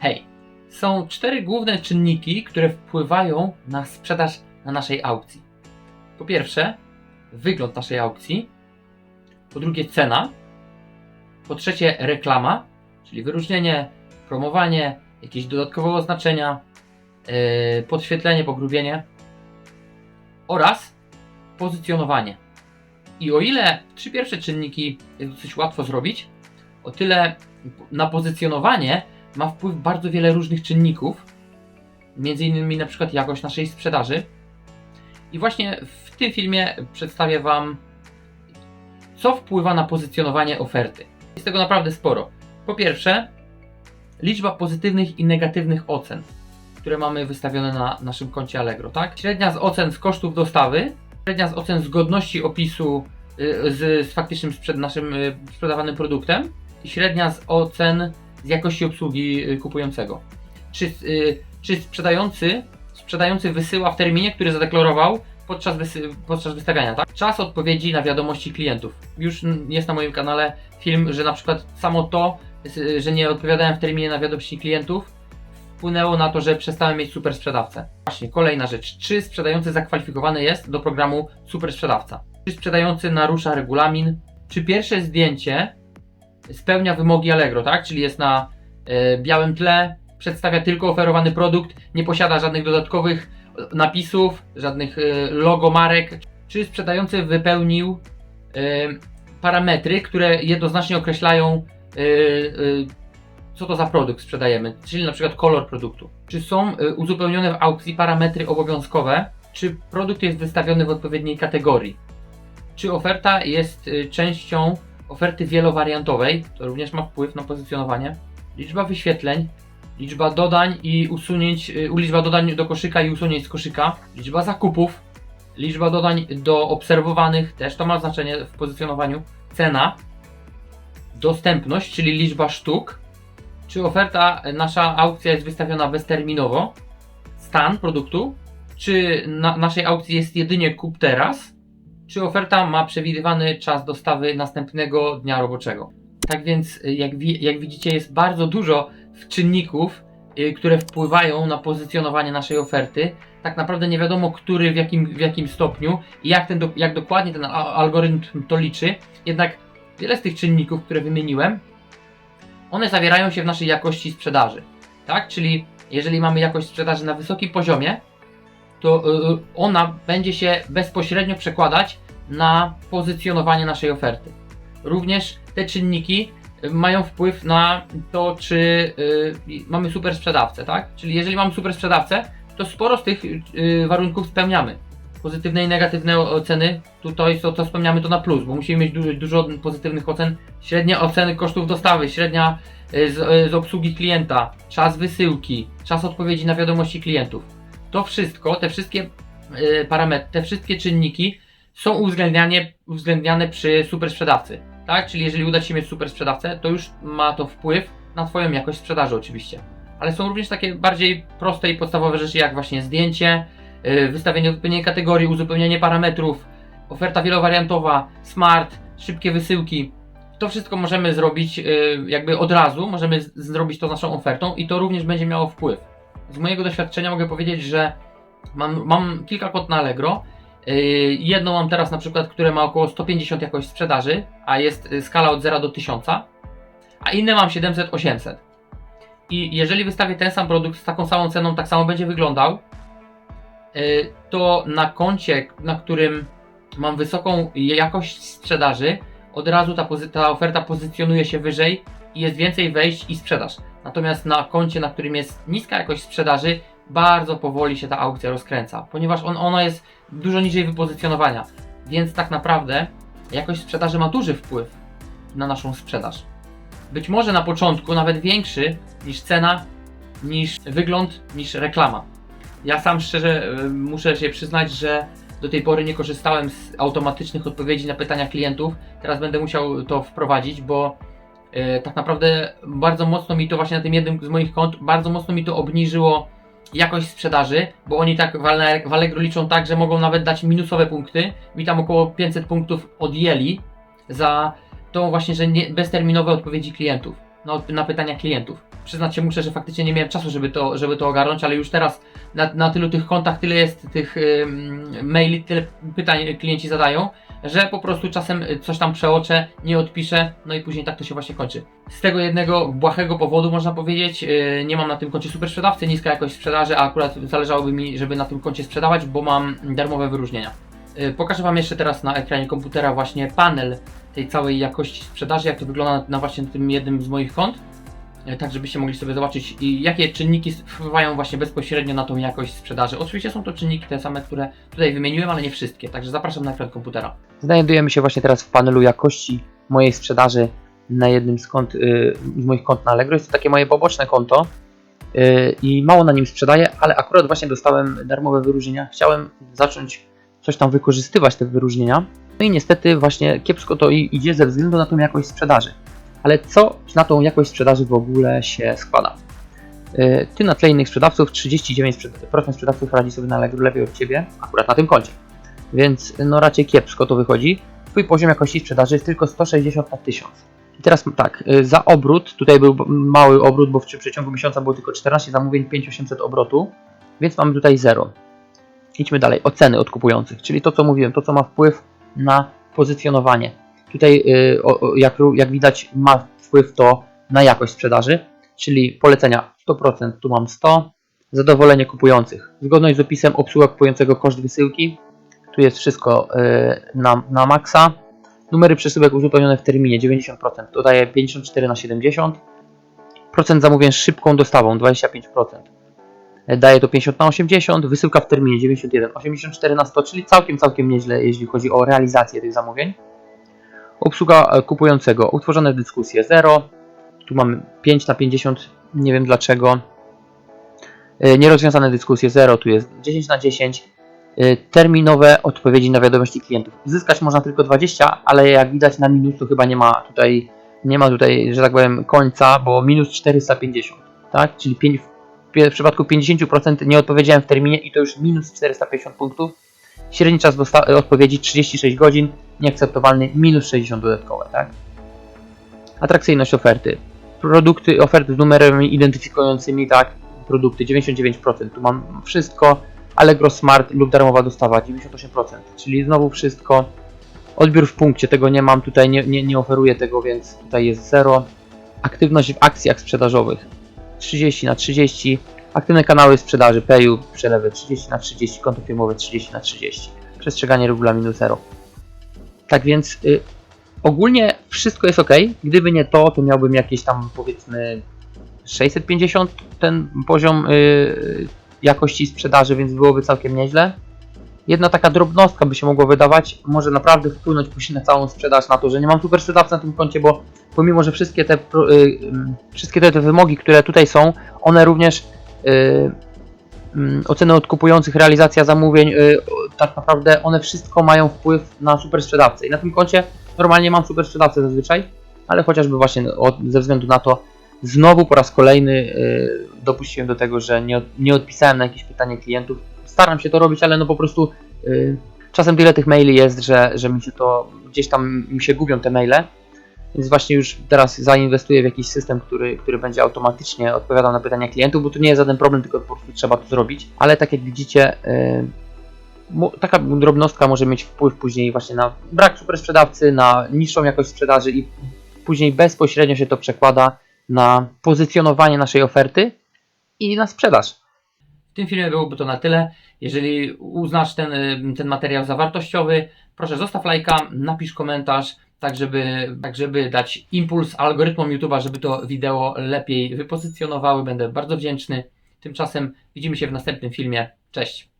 Hej, są cztery główne czynniki, które wpływają na sprzedaż na naszej aukcji. Po pierwsze, wygląd naszej aukcji. Po drugie, cena. Po trzecie, reklama, czyli wyróżnienie, promowanie, jakieś dodatkowe oznaczenia, yy, podświetlenie, pogrubienie oraz pozycjonowanie. I o ile trzy pierwsze czynniki jest dosyć łatwo zrobić, o tyle na pozycjonowanie ma wpływ bardzo wiele różnych czynników, między innymi na przykład jakość naszej sprzedaży. I właśnie w tym filmie przedstawię Wam, co wpływa na pozycjonowanie oferty. Jest tego naprawdę sporo. Po pierwsze, liczba pozytywnych i negatywnych ocen, które mamy wystawione na naszym koncie Allegro, tak? Średnia z ocen z kosztów dostawy, średnia z ocen zgodności opisu y, z, z faktycznym sprzed, naszym y, sprzedawanym produktem i średnia z ocen z jakości obsługi y, kupującego. Czy, y, czy sprzedający, sprzedający wysyła w terminie, który zadeklarował podczas, wysy, podczas wystawiania, tak? Czas odpowiedzi na wiadomości klientów. Już jest na moim kanale film, że na przykład samo to, y, że nie odpowiadałem w terminie na wiadomości klientów, wpłynęło na to, że przestałem mieć super sprzedawcę. Właśnie, kolejna rzecz. Czy sprzedający zakwalifikowany jest do programu super sprzedawca? Czy sprzedający narusza regulamin? Czy pierwsze zdjęcie spełnia wymogi Allegro, tak? Czyli jest na e, białym tle, przedstawia tylko oferowany produkt, nie posiada żadnych dodatkowych napisów, żadnych e, logo marek. Czy sprzedający wypełnił e, parametry, które jednoznacznie określają co to za produkt sprzedajemy, czyli na przykład kolor produktu. Czy są uzupełnione w aukcji parametry obowiązkowe, czy produkt jest wystawiony w odpowiedniej kategorii. Czy oferta jest częścią oferty wielowariantowej, to również ma wpływ na pozycjonowanie. Liczba wyświetleń, liczba dodań i usunięć, y, liczba dodań do koszyka i usunięć z koszyka, liczba zakupów, liczba dodań do obserwowanych, też to ma znaczenie w pozycjonowaniu, cena, dostępność, czyli liczba sztuk, czy oferta, nasza aukcja jest wystawiona bezterminowo, stan produktu, czy na naszej aukcji jest jedynie kup teraz, czy oferta ma przewidywany czas dostawy następnego dnia roboczego. Tak więc, y, jak, wi- jak widzicie, jest bardzo dużo czynników, y, które wpływają na pozycjonowanie naszej oferty. Tak naprawdę nie wiadomo, który w jakim, w jakim stopniu i jak, ten do, jak dokładnie ten algorytm to liczy. Jednak wiele z tych czynników, które wymieniłem, one zawierają się w naszej jakości sprzedaży. Tak? Czyli jeżeli mamy jakość sprzedaży na wysokim poziomie, to y, ona będzie się bezpośrednio przekładać na pozycjonowanie naszej oferty. Również te czynniki y, mają wpływ na to, czy y, mamy super sprzedawcę, tak? Czyli jeżeli mamy super sprzedawcę, to sporo z tych y, warunków spełniamy. Pozytywne i negatywne oceny, tutaj to, to spełniamy to na plus, bo musimy mieć du dużo pozytywnych ocen. Średnie oceny kosztów dostawy, średnia y, z, y, z obsługi klienta, czas wysyłki, czas odpowiedzi na wiadomości klientów to wszystko, te wszystkie y, parametry, te wszystkie czynniki są uwzględniane, uwzględniane przy super sprzedawcy. Tak? Czyli jeżeli uda Ci się mieć super sprzedawcę, to już ma to wpływ na Twoją jakość sprzedaży oczywiście. Ale są również takie bardziej proste i podstawowe rzeczy jak właśnie zdjęcie, y, wystawienie odpowiedniej kategorii, uzupełnienie parametrów, oferta wielowariantowa, smart, szybkie wysyłki. To wszystko możemy zrobić y, jakby od razu, możemy zrobić to z naszą ofertą i to również będzie miało wpływ z mojego doświadczenia mogę powiedzieć, że mam, mam kilka kont na Allegro. Yy, jedną mam teraz na przykład, które ma około 150 jakość sprzedaży, a jest y, skala od 0 do 1000, a inne mam 700-800. I jeżeli wystawię ten sam produkt z taką samą ceną, tak samo będzie wyglądał, yy, to na koncie, na którym mam wysoką jakość sprzedaży, od razu ta, ta oferta pozycjonuje się wyżej i jest więcej wejść i sprzedaż. Natomiast na koncie, na którym jest niska jakość sprzedaży, bardzo powoli się ta aukcja rozkręca, ponieważ on, ona jest dużo niżej wypozycjonowania. Więc tak naprawdę jakość sprzedaży ma duży wpływ na naszą sprzedaż. Być może na początku nawet większy niż cena, niż wygląd, niż reklama. Ja sam szczerze y, muszę się przyznać, że do tej pory nie korzystałem z automatycznych odpowiedzi na pytania klientów. Teraz będę musiał to wprowadzić, bo e, tak naprawdę bardzo mocno mi to właśnie na tym jednym z moich kont, bardzo mocno mi to obniżyło jakość sprzedaży, bo oni tak w Allegro liczą tak, że mogą nawet dać minusowe punkty. Mi tam około 500 punktów odjęli za tą właśnie, że nie, bezterminowe odpowiedzi klientów. Na, na pytania klientów. Przyznać się muszę, że faktycznie nie miałem czasu, żeby to, żeby to ogarnąć, ale już teraz na, na tylu tych kontach, tyle jest tych maili, tyle pytań klienci zadają, że po prostu czasem coś tam przeoczę, nie odpiszę, no i później tak to się właśnie kończy. Z tego jednego błahego powodu można powiedzieć, yy, nie mam na tym koncie super sprzedawcy, niska jakość sprzedaży, a akurat zależałoby mi, żeby na tym koncie sprzedawać, bo mam darmowe wyróżnienia. Yy, Pokażę Wam jeszcze teraz na ekranie komputera właśnie panel tej całej jakości sprzedaży, jak to wygląda na właśnie tym jednym z moich kont. Yy, Tak, żebyście mogli sobie zobaczyć, i jakie czynniki wpływają właśnie bezpośrednio na tą jakość sprzedaży. Oczywiście są to czynniki te same, które tutaj wymieniłem, ale nie wszystkie, także zapraszam na ekran komputera. Znajdujemy się właśnie teraz w panelu jakości mojej sprzedaży na jednym z, kont, y, z moich kont na Allegro. Jest to takie moje poboczne konto y, i mało na nim sprzedaję, ale akurat właśnie dostałem darmowe wyróżnienia. Chciałem zacząć coś tam wykorzystywać te wyróżnienia. No i niestety właśnie kiepsko to idzie ze względu na tą jakość sprzedaży. Ale co na tą jakość sprzedaży w ogóle się składa? Y, Ty na tle innych sprzedawców, 39% sprzedawców radzi sobie na Allegro lepiej od Ciebie, akurat na tym koncie. Więc no raczej kiepsko to wychodzi. Twój poziom jakości sprzedaży jest tylko 160 na 1000. I teraz tak, y, za obrót, tutaj był mały obrót, bo w przeciągu miesiąca było tylko 14 zamówień, 5800 obrotu, więc mamy tutaj 0. Idźmy dalej, oceny od kupujących, czyli to co mówiłem, to co ma wpływ na pozycjonowanie. Tutaj y, jak, jak widać ma wpływ to na jakość sprzedaży, czyli polecenia 100%, tu mam 100, zadowolenie kupujących, zgodność z opisem obsługa kupującego koszt wysyłki, tu jest wszystko y, na, na maksa. Numery przesyłek uzupełnione w terminie 90%, to daje 54 na 70. Procent zamówień szybką dostawą 25%. E, Daje to 50 na 80, wysyłka w terminie 91, 84 na 100, czyli całkiem, całkiem nieźle, jeśli chodzi o realizację tych zamówień. Obsługa e, kupującego, utworzone dyskusje 0, tu mamy 5 na 50, nie wiem dlaczego. E, Nierozwiązane dyskusje 0, tu jest 10 na 10, Y, terminowe odpowiedzi na wiadomości klientów. Zyskać można tylko 20, ale jak widać na minus to chyba nie ma tutaj, nie ma tutaj, że tak powiem, końca, bo minus 450, tak? Czyli pięć- w przypadku 50% nie odpowiedziałem w terminie i to już minus 450 punktów. Średni czas odpowiedzi 36 godzin, nieakceptowalny minus 60 dodatkowe, tak? Atrakcyjność oferty. Produkty, oferty z numerami identyfikującymi, tak? Produkty 99%. Tu mam wszystko. Allegro Smart lub darmowa dostawa 98%, czyli znowu wszystko. Odbiór w punkcie, tego nie mam, tutaj nie, nie, nie oferuję tego, więc tutaj jest 0. Aktywność w akcjach sprzedażowych 30 na 30. Aktywne kanały sprzedaży PayU, przelewy 30 na 30, konto firmowe 30 na 30. Przestrzeganie regulaminu 0. Tak więc y, ogólnie wszystko jest ok. Gdyby nie to, to miałbym jakieś tam powiedzmy 650 ten poziom y, jakości sprzedaży, więc byłoby całkiem nieźle. Jedna taka drobnostka by się mogło wydawać, może naprawdę wpłynąć później na całą sprzedaż, na to, że nie mam super sprzedawcy na tym koncie, bo pomimo, że wszystkie te, y, y, wszystkie te, te wymogi, które tutaj są, one również y, mm, oceny od kupujących, realizacja zamówień, y, tak naprawdę one wszystko mają wpływ na super sprzedawcę. I na tym koncie normalnie mam super sprzedawcę zazwyczaj, ale chociażby właśnie ze względu na to, znowu po raz kolejny dopuściłem do tego, że nie, nie odpisałem na jakieś pytanie klientów. Staram się to robić, ale no po prostu y, czasem tyle tych maili jest, że, że mi się to gdzieś tam mi się gubią te maile. Więc właśnie już teraz zainwestuję w jakiś system, który, który będzie automatycznie odpowiadał na pytania klientów, bo to nie jest żaden problem, tylko po prostu trzeba to zrobić. Ale tak jak widzicie, y, mo- taka drobnostka może mieć wpływ później właśnie na brak super sprzedawcy, na niższą jakość sprzedaży i później bezpośrednio się to przekłada na pozycjonowanie naszej oferty i na sprzedaż. Tym filmie byłoby to na tyle. Jeżeli uznasz ten, y, ten materiał za wartościowy, proszę zostaw lajka, napisz komentarz, tak żeby, tak żeby dać impuls algorytmom YouTube'a, żeby to wideo lepiej wypozycjonowały. Będę bardzo wdzięczny. Tymczasem widzimy się w następnym filmie. Cześć!